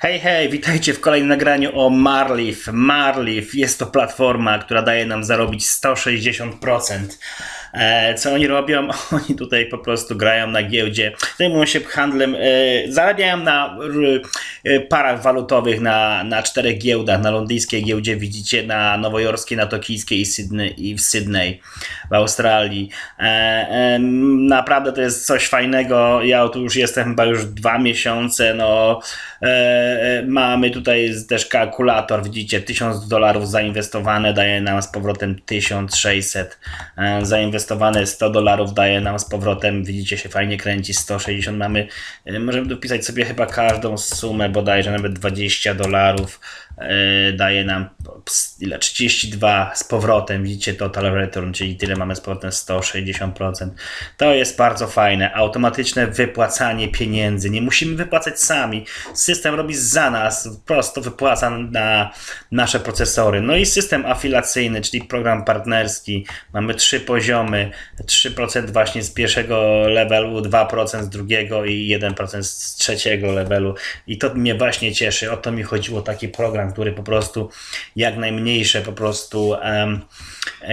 Hej, hej, witajcie w kolejnym nagraniu o Marlif. Marlif jest to platforma, która daje nam zarobić 160%. E, co oni robią? Oni tutaj po prostu grają na giełdzie, zajmują się handlem, e, zarabiają na e, parach walutowych na, na czterech giełdach, na londyńskiej giełdzie widzicie, na nowojorskiej, na tokijskiej i, Sydney, i w Sydney w Australii. Naprawdę to jest coś fajnego. Ja tu już jestem chyba już dwa miesiące, no mamy tutaj też kalkulator, widzicie, 1000 dolarów zainwestowane daje nam z powrotem 1600 e, zainwestowane 100 dolarów daje nam z powrotem, widzicie się fajnie kręci, 160 mamy, e, możemy dopisać sobie chyba każdą sumę bodajże, nawet 20 dolarów daje nam ile, 32 z powrotem, widzicie total return, czyli tyle mamy z powrotem 160%. To jest bardzo fajne, automatyczne wypłacanie pieniędzy, nie musimy wypłacać sami, system robi za nas, prosto wypłaca na nasze procesory. No i system afilacyjny, czyli program partnerski, mamy trzy poziomy, 3% właśnie z pierwszego levelu, 2% z drugiego i 1% z trzeciego levelu. I to mnie właśnie cieszy. O to mi chodziło taki program, który po prostu jak najmniejsze po prostu em,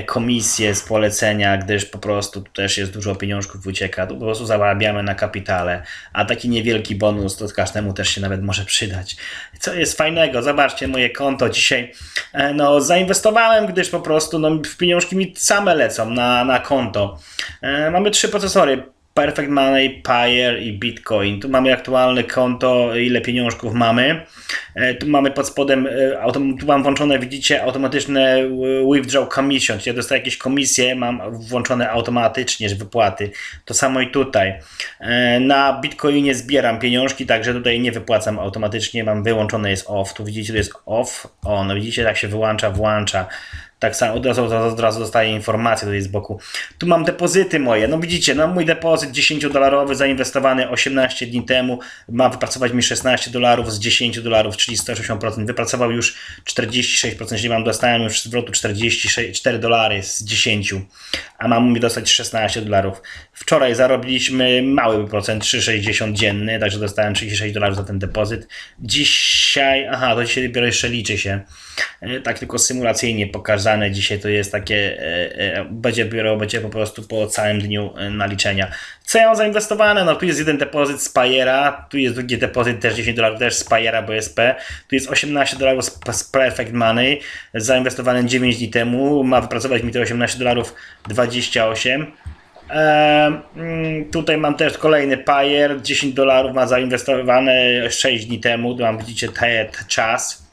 komisje z polecenia, gdyż po prostu tu też jest dużo pieniążków ucieka. Tu po prostu zarabiamy na kapitale, a taki niewielki bonus to każdemu też się nawet może przydać. Co jest fajnego? Zobaczcie moje konto dzisiaj. e, No, zainwestowałem, gdyż po prostu no, pieniążki mi same lecą na, na konto. E, mamy trzy procesory. Perfect Money, Payer i Bitcoin. Tu mamy aktualne konto, ile pieniążków mamy. E, Tu mamy pod spodem, e, tu mam włączone, widzicie, automatyczne e, withdraw commission, czyli ja dostaję jakieś komisje, mam włączone automatycznie, wypłaty. To samo i tutaj. Na Bitcoinie zbieram pieniążki, także tutaj nie wypłacam automatycznie, mam wyłączone jest off. Tu widzicie, to jest off, on, widzicie, tak się wyłącza, włącza. Tak samo od razu, od razu dostaję informację tutaj z boku. Tu mam depozyty moje. No widzicie, no mój depozyt 10-dolarowy zainwestowany 18 dni temu ma wypracować mi 16 dolarów z 10 dolarów, czyli 160%. Wypracował już 46%, czyli mam dostałem już zwrotu 44 dolary z 10, a mam mi dostać 16 dolarów. Wczoraj zarobiliśmy mały procent, 3,60 dzienny, także dostałem 36 dolarów za ten depozyt. Dzisiaj, aha, to dzisiaj dopiero jeszcze liczy się. E, Tak tylko symulacyjnie pokazane. Dzisiaj to jest takie, e, e, będzie dopiero, będzie po prostu po całym dniu naliczenia. Co ja mam zainwestowane? No tu jest jeden depozyt z Payera, tu jest drugi depozyt też 10 dolarów też z Payera BSP, tu jest 18 dolarów z, Perfect Money, zainwestowane 9 dni temu, ma wypracować mi te 18 dolarów 28. Eee, mm, tutaj mam też kolejny Payer, 10 dolarów ma zainwestowane 6 dni temu, tu mam widzicie te, te czas.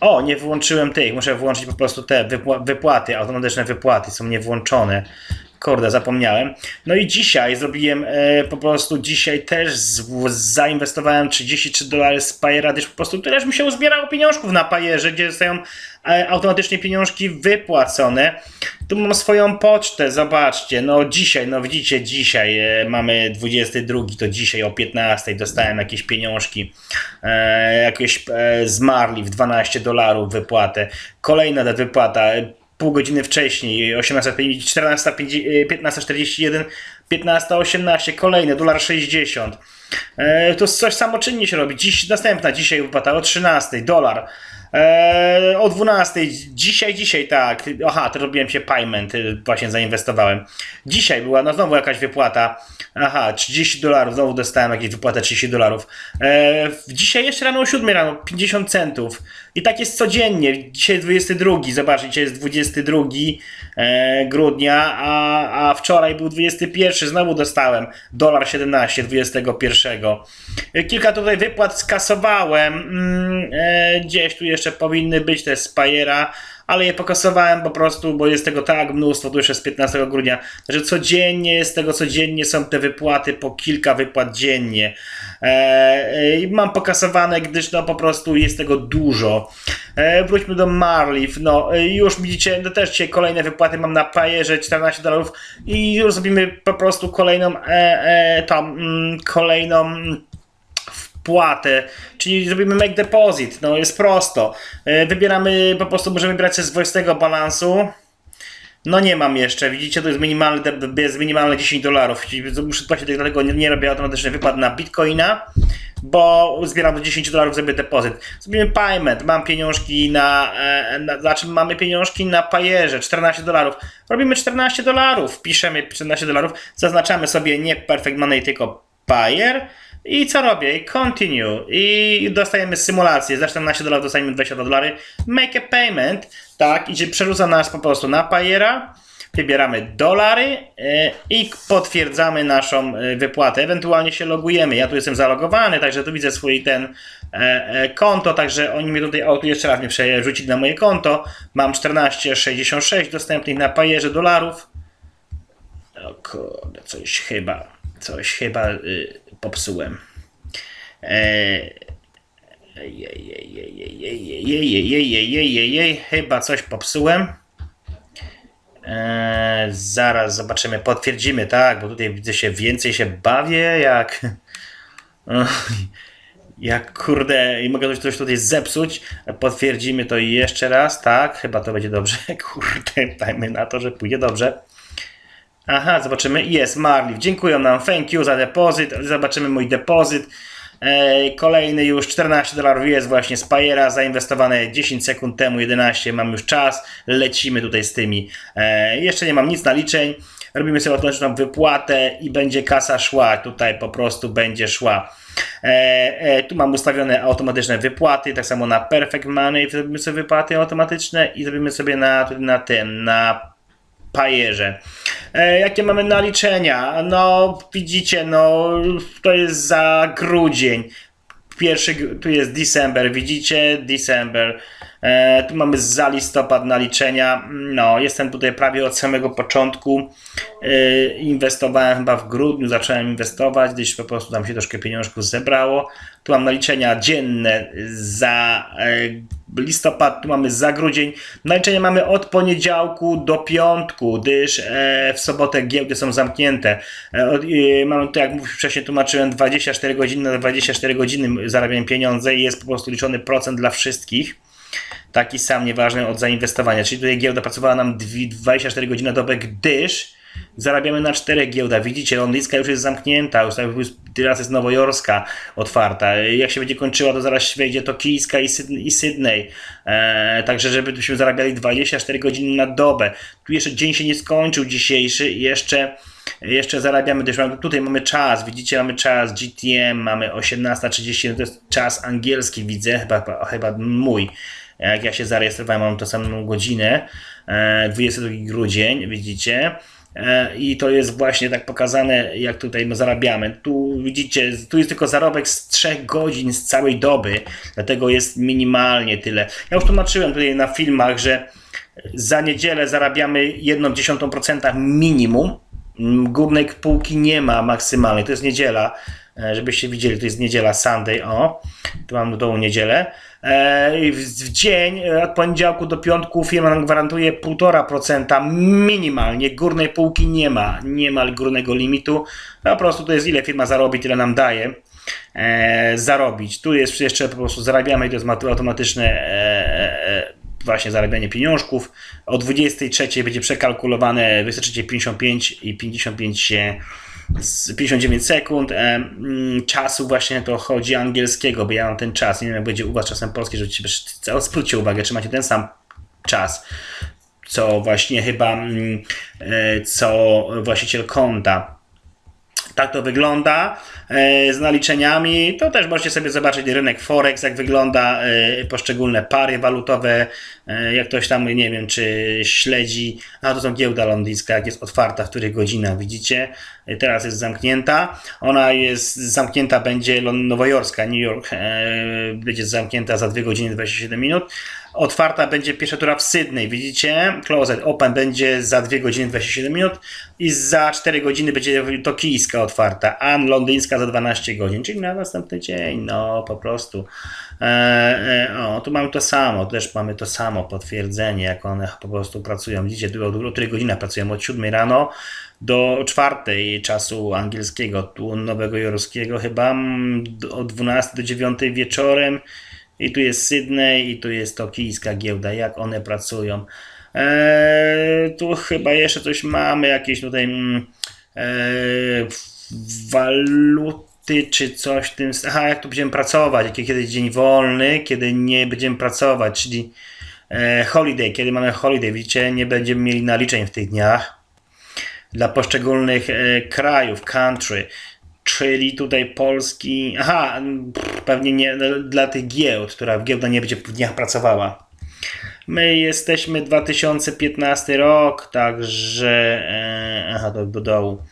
O, nie wyłączyłem tych. Muszę włączyć po prostu te wypła- wypłaty, automatyczne wypłaty są niewłączone. Kurde, zapomniałem. No i dzisiaj zrobiłem e, po prostu dzisiaj też z, zainwestowałem 33 dolary z Payera, gdyż po prostu też mi się uzbierało pieniążków na Payerze, gdzie zostają e, automatycznie pieniążki wypłacone. Tu mam swoją pocztę, zobaczcie, no dzisiaj, no widzicie, dzisiaj e, mamy 22, to dzisiaj o 15 dostałem jakieś pieniążki, e, jakieś e, z Marley w 12 dolarów wypłatę. Kolejna ta wypłata, pół godziny wcześniej, 18.50, 14.50, e, 15.41, 15.18, kolejne, dolar 60. E, to coś samoczynnie się robi. Dziś, następna dzisiaj wypłata o 13, dolar. E, o 12, dzisiaj, dzisiaj tak. Aha, to robiłem się payment, y, właśnie zainwestowałem. Dzisiaj była no znowu jakaś wypłata. Aha, 30 dolarów, znowu dostałem jakieś wypłatę 30 dolarów. E, dzisiaj jeszcze rano o 7 rano, 50 centów. I tak jest codziennie. Dzisiaj jest 22, zobaczcie, dzisiaj jest 22 e, grudnia, a, a wczoraj był 21, znowu dostałem dolar 17, 21. E, Kilka tutaj wypłat skasowałem. Mm, e, gdzieś tu jeszcze powinny być te z Payera, ale je pokasowałem po prostu, bo jest tego tak mnóstwo, to już jest 15 grudnia. Także codziennie jest tego, codziennie są te wypłaty, po kilka wypłat dziennie. E, e, i mam pokasowane, gdyż no po prostu jest tego dużo. E, wróćmy do Marlif. No już widzicie, no też dzisiaj kolejne wypłaty mam na Payerze 14 dolarów i już zrobimy po prostu kolejną tam, mm, kolejną mm, wpłatę, czyli zrobimy make deposit, no jest prosto. E, Wybieramy, po prostu możemy brać ze swoistego balansu. No nie mam jeszcze, widzicie, to jest minimalne, jest minimalne 10 dolarów. Muszę płacić dlatego nie, nie robię automatycznie wypłat na bitcoina, bo zbieram do 10 dolarów, zrobię depozyt. Zrobimy payment, mam pieniążki na, e, na znaczy mamy pieniążki na pajerze, 14 dolarów. Robimy 14 dolarów, piszemy 14 dolarów, zaznaczamy sobie nie perfect money, tylko payer i co robię? I continue. I dostajemy symulację. Za 14 dolarów dostajemy 22 dolary. Make a payment. Tak, idzie, przerzuca nas po prostu na payera. Wybieramy dolary yy, i potwierdzamy naszą yy, wypłatę. Ewentualnie się logujemy. Ja tu jestem zalogowany, także tu widzę swój ten e, konto, także oni mi tutaj, o tu jeszcze raz mnie przerzucili na moje konto. Mam 14,66 dostępnych na pajerze dolarów. O kurde, coś chyba, coś chyba y, popsułem. Chyba coś popsułem. Eee, zaraz zobaczymy, potwierdzimy, tak, bo tutaj widzę się więcej się bawię, jak. Jak kurde, i mogę coś, coś tutaj zepsuć. Potwierdzimy to jeszcze raz, tak, chyba to będzie dobrze. Kurde, dajmy na to, że pójdzie dobrze. Aha, zobaczymy. Jest Marliw. Dziękuję nam. Thank you za depozyt. Zobaczymy mój depozyt. Kolejny już 14 dolarów jest właśnie z Payera, zainwestowane 10 sekund temu, 11, mam już czas, lecimy tutaj z tymi. Jeszcze nie mam nic naliczeń, robimy sobie automatyczną wypłatę i będzie kasa szła, tutaj po prostu będzie szła. Tu mam ustawione automatyczne wypłaty, tak samo na Perfect Money zrobimy sobie wypłaty automatyczne i zrobimy sobie na, na tym, na Pajerze. E, jakie mamy naliczenia? No, widzicie, no, to jest za grudzień. Pierwszy, tu jest December, widzicie? December. E, tu mamy za listopad naliczenia. No, jestem tutaj prawie od samego początku. E, inwestowałem chyba w grudniu, zacząłem inwestować, gdyż po prostu tam się troszkę pieniążków zebrało. Tu mam naliczenia dzienne za e, listopad, tu mamy za grudzień. Naliczenia mamy od poniedziałku do piątku, gdyż w sobotę giełdy są zamknięte. Mamy tu, jak wcześniej tłumaczyłem, 24 godziny na 24 godziny zarabiam pieniądze i jest po prostu liczony procent dla wszystkich taki sam nieważny od zainwestowania. Czyli tutaj giełda pracowała nam 24 godziny na dobę, gdyż zarabiamy na czterech giełdach. Widzicie, londyńska już jest zamknięta, już teraz jest nowojorska otwarta. Jak się będzie kończyła, to zaraz wejdzie tokijska i, Sydney. I Sydney. Eee, także, żebyśmy zarabiali 24 godziny na dobę. Tu jeszcze dzień się nie skończył dzisiejszy jeszcze jeszcze zarabiamy też, tutaj mamy czas, widzicie, mamy czas GTM, mamy 18.30, to jest czas angielski, widzę, chyba, chyba mój. Jak ja się zarejestrowałem, mam to samą godzinę, 22 e, grudzień, widzicie. E, I to jest właśnie tak pokazane, jak tutaj my zarabiamy. Tu widzicie, tu jest tylko zarobek z 3 godzin z całej doby, dlatego jest minimalnie tyle. Ja już tłumaczyłem tutaj na filmach, że za niedzielę zarabiamy 1,1% minimum. Górnej półki nie ma maksymalnej, to jest niedziela. E, żebyście widzieli, to jest niedziela, Sunday, o, tu mam dołu niedzielę. E, w dzień, e, od poniedziałku do piątku firma nam gwarantuje 1,5% minimalnie, górnej półki nie ma, nie ma górnego limitu, po prostu to jest ile firma zarobi, tyle nam daje. Zarobić. Tu jest jeszcze po prostu zarabiamy i to jest automatyczne właśnie zarabianie pieniążków. O 23 będzie przekalkulowane 23.55 i 55 się 59 sekund. E, czasu właśnie to chodzi angielskiego, bo ja mam ten czas. Nie wiem, jak będzie u Was czasem polski, żebyście zwróćcie uwagę, czy macie ten sam czas, co właśnie chyba mm, e, co właściciel konta. Tak to wygląda z naliczeniami. To też możecie sobie zobaczyć rynek Forex, jak wygląda e, poszczególne pary walutowe. E, jak ktoś tam, nie wiem, czy śledzi. A to są giełda londyńska, jak jest otwarta, w których godzinach widzicie. Teraz jest zamknięta. Ona jest zamknięta, będzie nowojorska, New York, będzie zamknięta za 2 godziny 27 minut. Otwarta będzie pierwsza tura w Sydney, widzicie? Closet Open będzie za 2 godziny 27 minut i za 4 godziny będzie tokijska otwarta, a londyńska za 12 godzin, czyli na następny dzień, no po prostu. E, e, o, tu mamy to samo, też mamy to samo potwierdzenie, jak one po prostu pracują. Widzicie, od, od której godziny pracują? Od 7 rano do 4 czasu angielskiego, tu nowego jorskiego chyba, od 12 do 9 wieczorem i tu jest Sydney i tu jest tokijska giełda, jak one pracują. E, tu chyba jeszcze coś mamy, jakieś tutaj mm, e, waluty czy coś w tym. Aha, jak tu będziemy pracować, jaki kiedyś dzień wolny, kiedy nie będziemy pracować, czyli e, holiday, kiedy mamy holiday, widzicie, nie będziemy mieli naliczeń w tych dniach dla poszczególnych e, krajów, country, czyli tutaj Polski, aha, pewnie nie no, dla tych giełd, która giełda nie będzie w dniach pracowała. My jesteśmy 2015 rok, także e, aha, do, do dołu.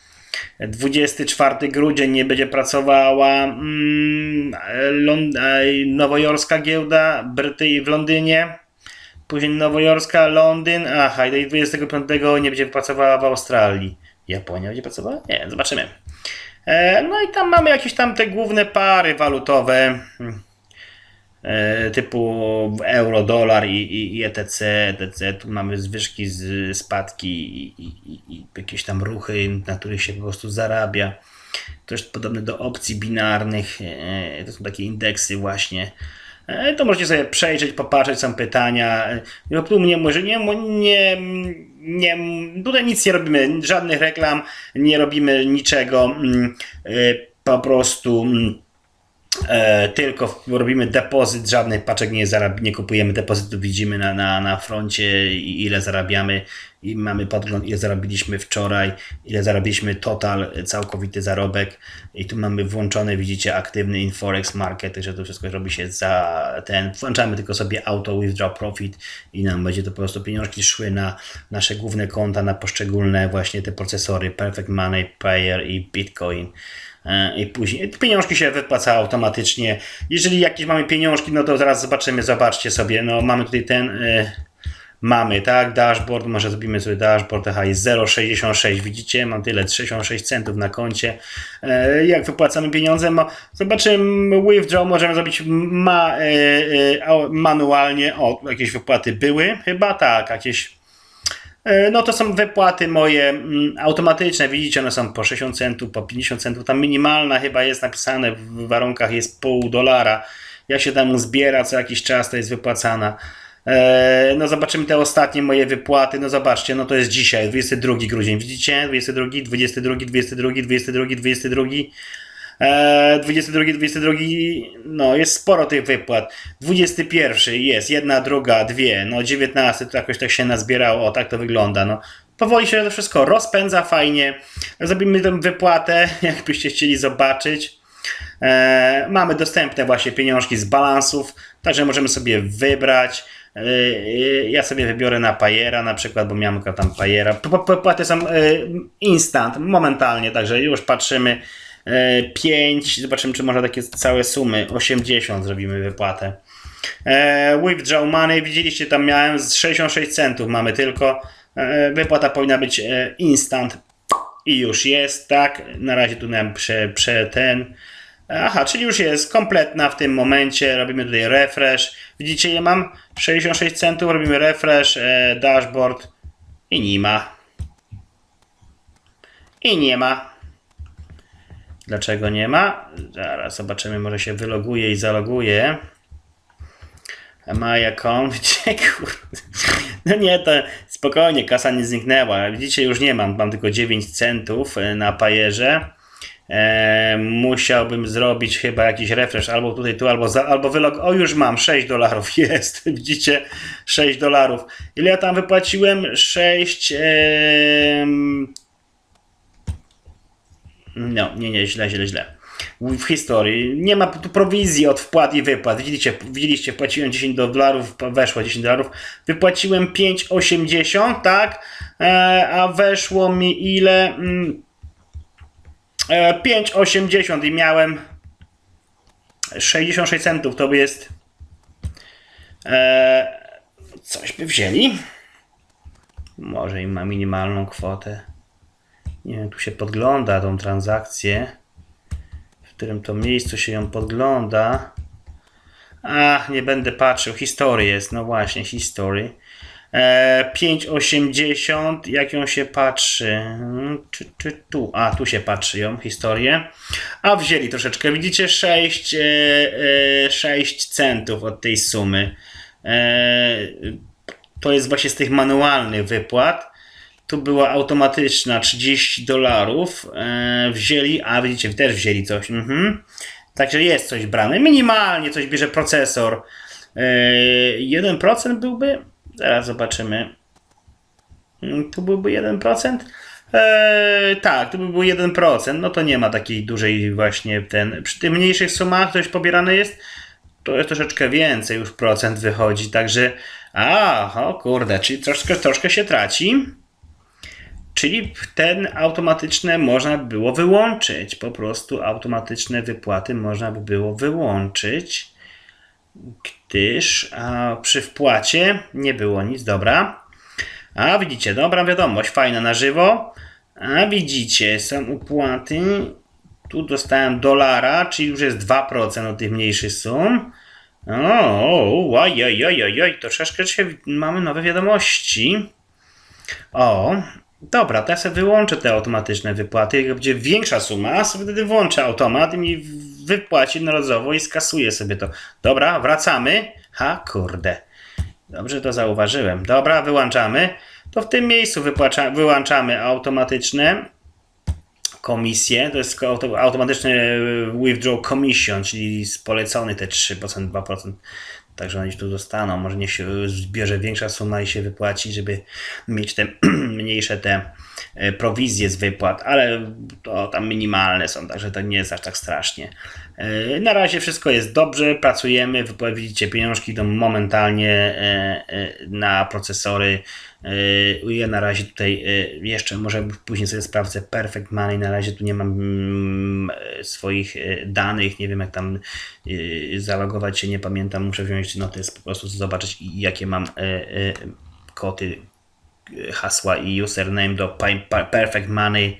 24 grudzień nie będzie pracowała mm, Lond- nowojorska giełda Brytyjii w Londynie. Później nowojorska, Londyn, aha, i do 25 nie będzie pracowała w Australii. Japonia będzie pracowała? Nie, zobaczymy. E, no i tam mamy jakieś tam te główne pary walutowe e, typu euro, dolar i, i, i etc, etc. Tu mamy zwyżki, z, spadki i, i, i- jakieś tam ruchy, na których się po prostu zarabia. To jest podobne do opcji binarnych. e, To są takie indeksy właśnie. E, To możecie sobie przejrzeć, popatrzeć, są pytania. E, No tu mnie może nie, nie, nie, tutaj nic nie robimy, żadnych reklam, nie robimy niczego. mm, e, Po prostu mm, e, tylko robimy depozyt, żadnych paczek nie, zarab- nie kupujemy depozytu, widzimy na, na, na froncie ile zarabiamy i mamy podgląd ile zarabiliśmy wczoraj, ile zarabiliśmy total, e, całkowity zarobek i tu mamy włączony, widzicie, aktywny Inforex Market, że to wszystko robi się za ten, włączamy tylko sobie auto withdraw profit i nam będzie to po prostu pieniążki szły na nasze główne konta, na poszczególne właśnie te procesory Perfect Money, Payer i Bitcoin. E, I później pieniążki się wypłaca automatycznie. Jeżeli jakieś mamy pieniążki, no to zaraz zobaczymy, zobaczcie sobie. No mamy tutaj ten. e, mamy, tak? Dashboard, może zrobimy sobie dashboard. Aha, jest 0,66. Widzicie, mam tyle 66 centów na koncie. E, jak wypłacamy pieniądze? No, zobaczymy, withdraw możemy zrobić ma, au- manualnie. O, jakieś wypłaty były, chyba tak, jakieś. E, No to są wypłaty moje mm, automatyczne, widzicie, one są po 60 centów, po 50 centów, tam minimalna chyba jest napisane w warunkach jest pół dolara. Jak się tam zbiera co jakiś czas, to jest wypłacana. E, No zobaczymy te ostatnie moje wypłaty, no zobaczcie, no to jest dzisiaj, 22 grudzień, widzicie? 22, 22, 22, 22, 22, E, 22, 22, no jest sporo tych wypłat. 21 jest, jedna, druga, dwie, no 19 to jakoś tak się nazbierało, o tak to wygląda, no. Powoli się to wszystko rozpędza fajnie. Zrobimy tę wypłatę, jakbyście chcieli zobaczyć. E, mamy dostępne właśnie pieniążki z balansów, także możemy sobie wybrać. E, e, Ja sobie wybiorę na Payera na przykład, bo miałem tam Payera. P- p- Wypłaty są instant, momentalnie, także już patrzymy. 5, zobaczymy czy można takie całe sumy. 80 zrobimy wypłatę. E, withdraw money, widzieliście tam miałem z 66 centów mamy tylko. E, wypłata powinna być e, instant i już jest, tak. Na razie tu miałem prze, prze ten. Aha, czyli już jest kompletna w tym momencie. Robimy tutaj refresh. Widzicie, ja mam 66 centów, robimy refresh, e, dashboard i nie ma. I nie ma. Dlaczego nie ma? Zaraz zobaczymy, może się wyloguje i zaloguje. My account, gdzie kurde. No nie, to spokojnie, kasa nie zniknęła. Widzicie, już nie mam, mam tylko 9 centów e, na pajerze. E, musiałbym zrobić chyba jakiś refresh albo tutaj, tu, albo, za, albo wylog. O, już mam 6 dolarów, jest. Widzicie, 6 dolarów. Ile ja tam wypłaciłem? 6. em, no, nie, nie, źle, źle, źle. W historii nie ma tu prowizji od wpłat i wypłat. Widzicie, widzieliście, płaciłem 10 dolarów, weszło 10 dolarów. Wypłaciłem 5,80, tak? E, a weszło mi ile? Mm, e, 5,80 i miałem 66 centów. To jest. E, coś by wzięli. Może im ma minimalną kwotę. Nie wiem, tu się podgląda tą transakcję, w którym to miejscu się ją podgląda. Ach, nie będę patrzył. History jest, no właśnie, history. E, 5,80, jak ją się patrzy? Hmm, Czy, czy tu? A, tu się patrzy ją, historię. A wzięli troszeczkę, widzicie, 6, e, e, 6 centów od tej sumy. E, to jest właśnie z tych manualnych wypłat. Tu była automatyczna 30 dolarów. E, wzięli, a widzicie, też wzięli coś. Mhm. Także jest coś brane. Minimalnie coś bierze procesor. E, 1% byłby. Zaraz zobaczymy. Mm, Tu byłby 1%. Eee, tak, to by był 1%. No to nie ma takiej dużej właśnie ten. Przy tych mniejszych sumach coś pobierane jest, to jest troszeczkę więcej już procent wychodzi. Także, a, o kurde, czyli troszkę, troszkę się traci. Czyli ten automatyczne można by było wyłączyć. Po prostu automatyczne wypłaty można by było wyłączyć, gdyż a, przy wpłacie nie było nic. Dobra. A widzicie, dobra wiadomość, fajna na żywo. A widzicie, są upłaty. Tu dostałem dolara, czyli już jest 2% od tych mniejszych sum. O, oj, oj, oj, oj, oj, troszeczkę się mamy nowe wiadomości. O, dobra, to ja sobie wyłączę te automatyczne wypłaty. Jak będzie większa suma, sobie wtedy włączę automat i mi wypłaci narodowo i skasuje sobie to. Dobra, wracamy. Ha, kurde. Dobrze to zauważyłem. Dobra, wyłączamy. To w tym miejscu wyłączamy automatyczne komisje. To jest auto, automatyczny withdraw commission, czyli polecony te 3%, 2%. Także oni tu dostaną. Może niech się zbierze większa suma i się wypłaci, żeby mieć te mniejsze te e, prowizje z wypłat, ale to tam minimalne są, także to nie jest aż tak strasznie. E, Na razie wszystko jest dobrze, pracujemy, widzicie pieniążki idą momentalnie na procesory. E, Ja na razie tutaj e, jeszcze może później sobie sprawdzę Perfect Money, na razie tu nie mam mm, swoich e, danych, nie wiem jak tam zalogować się, nie pamiętam, muszę wziąć notes po prostu zobaczyć jakie mam koty hasła i username do Perfect Money,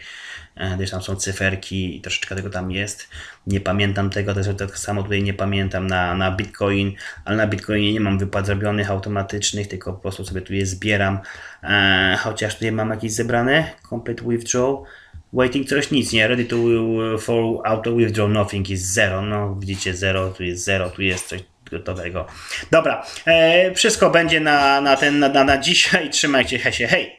gdyż tam są cyferki i troszeczkę tego tam jest. Nie pamiętam tego, też tak samo tutaj nie pamiętam na, na Bitcoin, ale na Bitcoinie nie mam wypłat zrobionych automatycznych, tylko po prostu sobie tu je zbieram. E, chociaż tutaj mam jakieś zebrane, complete withdraw. Waiting coś nic, nie. Ready to for auto withdraw nothing is zero. No widzicie zero, tu jest zero, tu jest coś gotowego. Dobra, e, wszystko będzie na, na ten na, na dzisiaj. Trzymajcie się, hej.